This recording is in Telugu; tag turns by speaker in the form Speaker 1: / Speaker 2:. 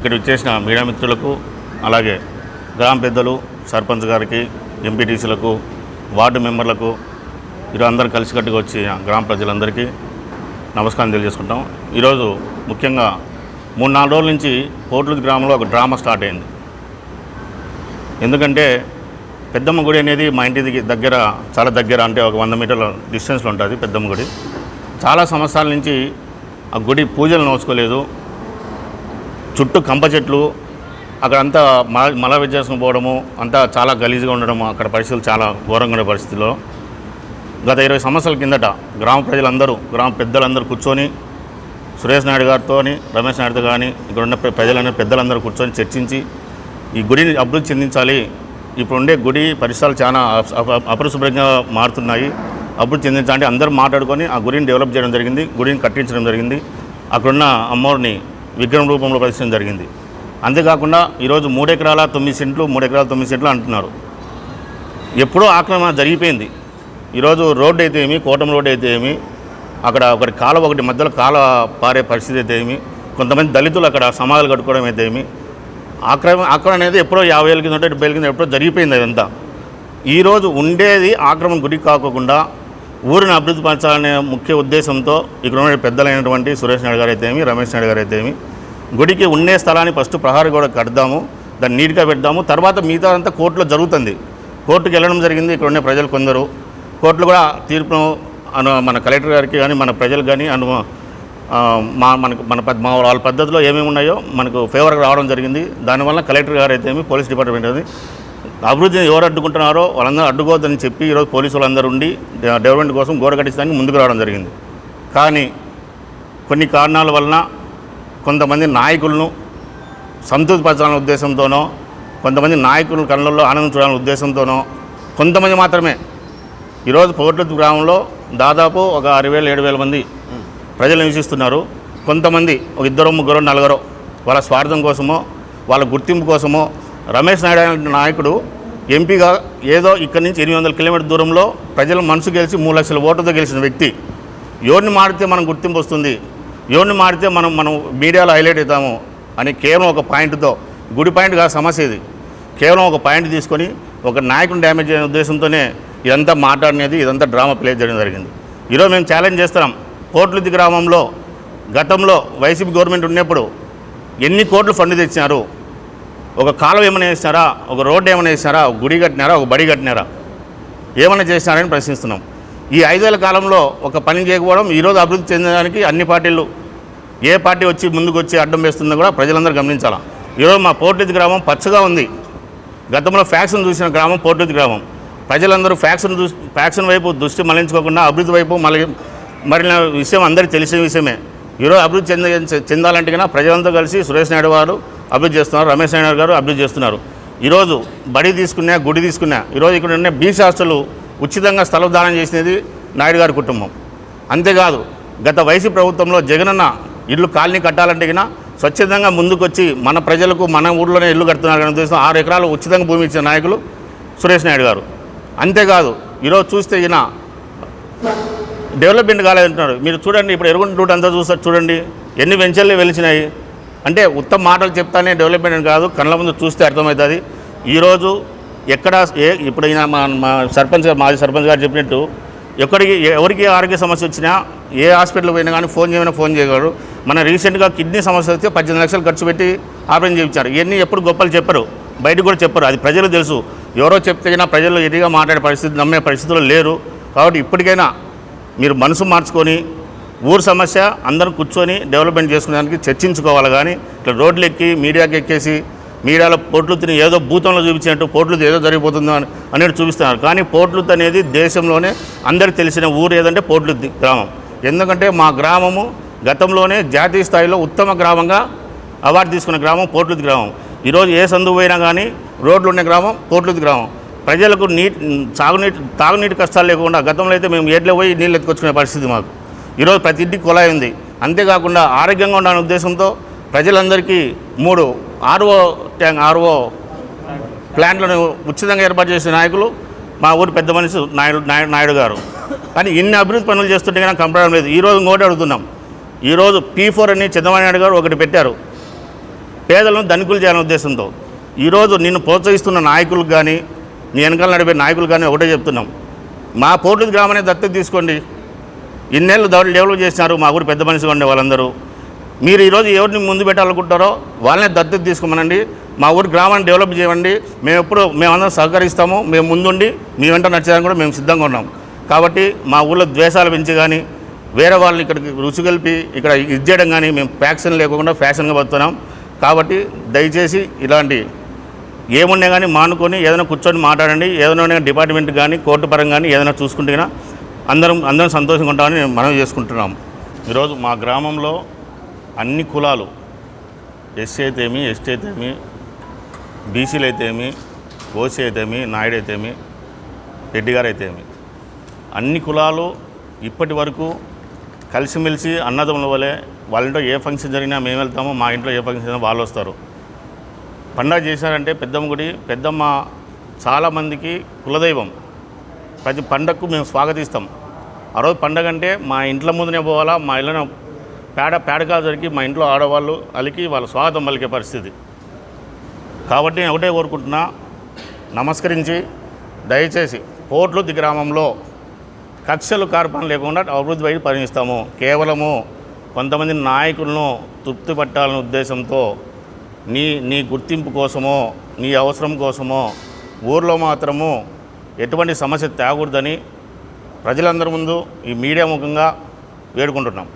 Speaker 1: ఇక్కడ వచ్చేసిన మీడియా మిత్రులకు అలాగే గ్రామ పెద్దలు సర్పంచ్ గారికి ఎంపీటీసీలకు వార్డు మెంబర్లకు ఈరోజు అందరూ కలిసికట్టుగా వచ్చి గ్రామ ప్రజలందరికీ నమస్కారం తెలియజేసుకుంటాం. ఈరోజు ముఖ్యంగా మూడు నాలుగు రోజుల నుంచి పోట్లూరు గ్రామంలో ఒక డ్రామా స్టార్ట్ అయింది. ఎందుకంటే పెద్దమ్మ గుడి అనేది మా ఇంటికి దగ్గర చాలా దగ్గర అంటే ఒక వంద మీటర్ల డిస్టెన్స్లో ఉంటుంది పెద్దమ్మ గుడి. చాలా సంవత్సరాల నుంచి ఆ గుడి పూజలు నోచుకోలేదు. చుట్టూ కంప చెట్లు అక్కడంతా మల మల విద్యాసం పోవడము అంతా చాలా గలీజ్గా ఉండడము అక్కడ పరిస్థితులు చాలా ఘోరంగా ఉండే పరిస్థితుల్లో గత ఇరవై సంవత్సరాల కిందట గ్రామ ప్రజలందరూ గ్రామ పెద్దలందరూ కూర్చొని సురేష్ నాయుడు గారితో రమేష్ నాయుడుతో కానీ ఇక్కడ ఉన్న ప్ర- పెద్దలందరూ కూర్చొని చర్చించి ఈ గుడిని అభివృద్ధి చెందించాలి. ఇప్పుడు ఉండే గుడి పరిసరాలు చాలా అప- అపరిశుభ్రంగా మారుతున్నాయి. అభివృద్ధి చెందించాలంటే అందరూ మాట్లాడుకొని ఆ గుడిని డెవలప్ చేయడం జరిగింది గుడిని కట్టించడం జరిగింది. అక్కడున్న అమ్మవారిని విగ్రహం రూపంలో ప్రదర్శించడం జరిగింది. అంతేకాకుండా ఈరోజు మూడెకరాల తొమ్మిది సెంట్లు మూడెకరాల తొమ్మిది సెంట్లు అంటున్నారు. ఎప్పుడో ఆక్రమణ జరిగిపోయింది. ఈరోజు రోడ్డు అయితే ఏమి కోటం రోడ్డు అయితే ఏమి అక్కడ ఒకటి కాలువ ఒకటి మధ్యలో కాలువ పారే పరిస్థితి అయితే ఏమి కొంతమంది దళితులు అక్కడ సమాధులు కట్టుకోవడం అయితే ఏమి ఆక్రమణ ఆక్రమణ అనేది ఎప్పుడో యాభై ఏళ్ళ కింద డెబ్బై ఏళ్ళ కింద ఎప్పుడో జరిగిపోయింది అదంతా. ఈరోజు ఉండేది ఆక్రమణ గురి కాకుండా ఊరిని అభివృద్ధి పరచాలనే ముఖ్య ఉద్దేశంతో ఇక్కడ ఉన్న పెద్దలైనటువంటి సురేష్ నాయుడు గారు అయితే ఏమి రమేష్ నాయుడు గారు అయితే ఏమి గుడికి ఉండే స్థలాన్ని ఫస్ట్ ప్రహారీ గోడ కడదాము దాన్ని నీట్గా పెడదాము. తర్వాత మిగతా అంతా కోర్టులో జరుగుతుంది. కోర్టుకు వెళ్ళడం జరిగింది ఇక్కడ ఉండే ప్రజలు కొందరు. కోర్టులు కూడా తీర్పును అను మన కలెక్టర్ గారికి కానీ మన ప్రజలు కానీ అను మా మనకు మన పద్- మా వాళ్ళ పద్ధతిలో ఏమేమి ఉన్నాయో మనకు ఫేవర్గా రావడం జరిగింది. దానివల్ల కలెక్టర్ గారు అయితే ఏమి పోలీస్ డిపార్ట్మెంట్ అది అభివృద్ధిని ఎవరు అడ్డుకుంటున్నారో వాళ్ళందరూ అడ్డుకోవద్దని చెప్పి ఈరోజు పోలీసు వాళ్ళందరూ ఉండి డెవలప్మెంట్ కోసం గోడ కట్టించడానికి ముందుకు రావడం జరిగింది. కానీ కొన్ని కారణాల వలన కొంతమంది నాయకులను సంతృప్తిపరచాలనే ఉద్దేశంతోనో కొంతమంది నాయకులను కళ్ళల్లో ఆనందం చూడాలనే ఉద్దేశంతోనో కొంతమంది మాత్రమే. ఈరోజు పోర్టు గ్రామంలో దాదాపు ఒక ఆరు వేల ఏడు వేల మంది ప్రజలు నివసిస్తున్నారు. కొంతమంది ఒక ఇద్దరు ముగ్గురు నలుగురు వాళ్ళ స్వార్థం కోసమో వాళ్ళ గుర్తింపు కోసమో రమేష్ నాయుడు అనే నాయకుడు ఎంపీగా ఏదో ఇక్కడి నుంచి ఎనిమిది వందల కిలోమీటర్ దూరంలో ప్రజల మనసు గెలిచి మూడు లక్షల ఓటుతో గెలిచిన వ్యక్తి. ఎవరిని మాడితే మనం గుర్తింపు వస్తుంది? ఎవరిని మాడితే మనం మనం మీడియాలో హైలైట్ అవుతాము అని కేవలం ఒక పాయింట్తో గుడి పాయింట్ కాదు సమస్య ఇది. కేవలం ఒక పాయింట్ తీసుకొని ఒక నాయకుని డ్యామేజ్ చేయని ఉద్దేశంతోనే ఇదంతా మాట్లాడినది ఇదంతా డ్రామా ప్లే చేయడం జరిగింది. ఈరోజు మేము ఛాలెంజ్ చేస్తున్నాం. కోట్లుద్ది గ్రామంలో గతంలో వైసీపీ గవర్నమెంట్ ఉన్నప్పుడు ఎన్ని కోట్లు ఫండ్ తెచ్చినారు? ఒక కాలువ ఏమైనా వేసినారా? ఒక రోడ్డు ఏమైనా వేసినారా? ఒక గుడి కట్టినారా? ఒక బడి కట్టినారా? ఏమైనా చేసినారని ప్రశ్నిస్తున్నాం. ఈ ఐదేళ్ళ కాలంలో ఒక పని చేయకపోవడం ఈరోజు అభివృద్ధి చెందడానికి అన్ని పార్టీలు ఏ పార్టీ వచ్చి ముందుకు వచ్చి అడ్డం వేస్తుందో కూడా ప్రజలందరూ గమనించాలి. ఈరోజు మా పోర్టుది గ్రామం పచ్చగా ఉంది. గతంలో ఫ్యాక్షన్ చూసిన గ్రామం పోర్టుది గ్రామం. ప్రజలందరూ ఫ్యాక్షన్ దృష్టి ఫ్యాక్షన్ వైపు దృష్టి మళ్ళించుకోకుండా అభివృద్ధి వైపు మళ్ళీ మరిన విషయం అందరికీ తెలిసిన విషయమే. ఈరోజు అభివృద్ధి చెంద చెందాలంటే కన్నా ప్రజలంతా కలిసి సురేష్ నాయుడు గారు అభివృద్ధి చేస్తున్నారు రమేష్ నాయుడు గారు అభివృద్ధి చేస్తున్నారు. ఈరోజు బడి తీసుకున్నా గుడి తీసుకున్నా ఈరోజు ఇక్కడ ఉన్న బీచ్ హాస్టల్ ఉచితంగా స్థలదానం చేసినది నాయుడు గారి కుటుంబం. అంతేకాదు గత వైసీ ప్రభుత్వంలో జగనన్న ఇల్లు కాలనీ కట్టాలంటే గిన స్వచ్ఛందంగా ముందుకొచ్చి మన ప్రజలకు మన ఊళ్ళోనే ఇల్లు కడుతున్నారు అనే ఉద్దేశం ఆరు ఎకరాలు ఉచితంగా భూమి ఇచ్చిన నాయకులు సురేష్ నాయుడు గారు. అంతేకాదు ఈరోజు చూస్తే ఈయన డెవలప్మెంట్ కాలేదంటున్నారు మీరు చూడండి ఇప్పుడు ఎరుగుంట రూట్ అంతా చూస్తారు చూడండి ఎన్ని వెంచర్లు వెలిచినాయి. అంటే ఉత్తమ మాటలు చెప్తానే డెవలప్మెంట్ కాదు కళ్ళ ముందు చూస్తే అర్థమవుతుంది. ఈరోజు ఎక్కడ ఏ ఇప్పుడు ఈయన మా మా సర్పంచ్ గారు మాజీ సర్పంచ్ గారు చెప్పినట్టు ఎక్కడికి ఎవరికి ఆరోగ్య సమస్య వచ్చినా ఏ హాస్పిటల్కి పోయినా కానీ ఫోన్ చేయమైనా ఫోన్ చేయగలరు. మన రీసెంట్గా కిడ్నీ సమస్య వస్తే పద్దెనిమిది లక్షలు ఖర్చు పెట్టి ఆపరేషన్ చేయించారు. ఇవన్నీ ఎప్పుడు గొప్పలు చెప్పరు. బయట కూడా చెప్పరు. అది ప్రజలు తెలుసు. ఎవరో చెప్తే ప్రజలు ఎదిగా మాట్లాడే పరిస్థితి నమ్మే పరిస్థితుల్లో లేరు. కాబట్టి ఇప్పటికైనా మీరు మనసు మార్చుకొని ఊరు సమస్య అందరూ కూర్చొని డెవలప్మెంట్ చేసుకునేదానికి చర్చించుకోవాలి కానీ ఇట్లా రోడ్లు ఎక్కి మీడియాకి ఎక్కేసి మీడియాలో పోట్లుతిని ఏదో భూతంలో చూపించినట్టు పోట్లు ఏదో జరిగిపోతుందో అని అనేది చూపిస్తున్నారు. కానీ పోట్లు అనేది దేశంలోనే అందరికి తెలిసిన ఊరు ఏదంటే పోట్లు గ్రామం. ఎందుకంటే మా గ్రామము గతంలోనే జాతీయ స్థాయిలో ఉత్తమ గ్రామంగా అవార్డు తీసుకున్న గ్రామం పోట్లుతి గ్రామం. ఈరోజు ఏ సందు పోయినా కానీ రోడ్లు ఉన్న గ్రామం పోట్లుతి గ్రామం. ప్రజలకు నీటి సాగునీటి తాగునీటి కష్టాలు లేకుండా గతంలో అయితే మేము ఏట్లో పోయి నీళ్ళు ఎత్తుకొచ్చుకునే పరిస్థితి మాకు. ఈరోజు ప్రతి ఇంటికి కుళాయి ఉంది. అంతేకాకుండా ఆరోగ్యంగా ఉండాలనే ఉద్దేశంతో ప్రజలందరికీ మూడు ఆర్ఓ ట్యాంక్ ఆర్ఓ ప్లాంట్లను ఉచితంగా ఏర్పాటు చేసిన నాయకులు మా ఊరి పెద్ద మనిషి నాయుడు నాయుడు నాయుడు గారు. కానీ ఇన్ని అభివృద్ధి పనులు చేస్తుంటే కానీ కంపడం లేదు. ఈరోజు ఇంకోటి అడుగుతున్నాం. ఈరోజు పీ ఫోర్ అని చంద్రబాబు నాయుడు గారు ఒకటి పెట్టారు. పేదలను ధనికులు చేయాలనే ఉద్దేశంతో. ఈరోజు నిన్ను ప్రోత్సహిస్తున్న నాయకులకు కానీ నీ వెనకాల నడిపే నాయకులు కానీ ఒకటే చెప్తున్నాం. మా పోర్టు గ్రామాన్ని దత్తత తీసుకోండి. ఇన్నేళ్ళు దాడులు డెవలప్ చేసినారు మా ఊరు పెద్ద మనిషిగా ఉండే వాళ్ళందరూ. మీరు ఈరోజు ఎవరిని ముందు పెట్టాలనుకుంటారో వాళ్ళనే దత్తత తీసుకోమనండి. మా ఊరు గ్రామాన్ని డెవలప్ చేయండి. మేము ఎప్పుడు మేమందరం సహకరిస్తాము. మేము ముందుండి మీ వెంట నచ్చడానికి కూడా మేము సిద్ధంగా ఉన్నాం. కాబట్టి మా ఊళ్ళో ద్వేషాలు పెంచి కానీ వేరే వాళ్ళని ఇక్కడికి రుచి కలిపి ఇక్కడ ఇది చేయడం కానీ మేము ఫ్యాక్షన్ లేకుండా ఫ్యాషన్గా బతున్నాం కాబట్టి దయచేసి ఇలాంటి ఏమున్నా కానీ మానుకొని ఏదైనా కూర్చొని మాట్లాడండి. ఏదైనా డిపార్ట్మెంట్ కానీ కోర్టు పరంగా కానీ ఏదైనా చూసుకుంటే అందరం అందరం సంతోషంగా ఉంటామని మేము మనవి చేసుకుంటున్నాం. ఈరోజు మా గ్రామంలో అన్ని కులాలు ఎస్సీ అయితేమి ఎస్టీ అయితేమి బీసీలు అయితేమి ఓసీ అయితేమి నాయుడు అయితేమి రెడ్డి గారు అయితేమి అన్ని కులాలు ఇప్పటి వరకు కలిసిమెలిసి అన్నదమ్ముల వలె వాళ్ళ ఇంట్లో ఏ ఫంక్షన్ జరిగినా మేము వెళ్తాము మా ఇంట్లో ఏ ఫంక్షన్ జరిగినా వాళ్ళు వస్తారు. పండగ చేశారంటే పెద్దమ్మ గుడి పెద్దమ్మ చాలామందికి కులదైవం. ప్రతి పండగకు మేము స్వాగతిస్తాం. ఆ రోజు పండగ అంటే మా ఇంట్లో ముందునే పోవాలా మా ఇళ్ళను పేడ పేడకాలు దొరికి మా ఇంట్లో ఆడవాళ్ళు అలికి వాళ్ళ స్వాగతం పలికే పరిస్థితి. కాబట్టి నేను ఒకటే కోరుకుంటున్నా నమస్కరించి దయచేసి పోట్లుద్ది గ్రామంలో కక్షలు కార్పణ లేకుండా అభివృద్ధి వైపు పరిగణిస్తాము కేవలము కొంతమంది నాయకులను తృప్తి పట్టాలనే ఉద్దేశంతో నీ నీ గుర్తింపు కోసమో నీ అవసరం కోసమో ఊర్లో మాత్రము ఎటువంటి సమస్య తేకూడదని ప్రజలందరి ముందు ఈ మీడియా ముఖంగా వేడుకుంటున్నాం.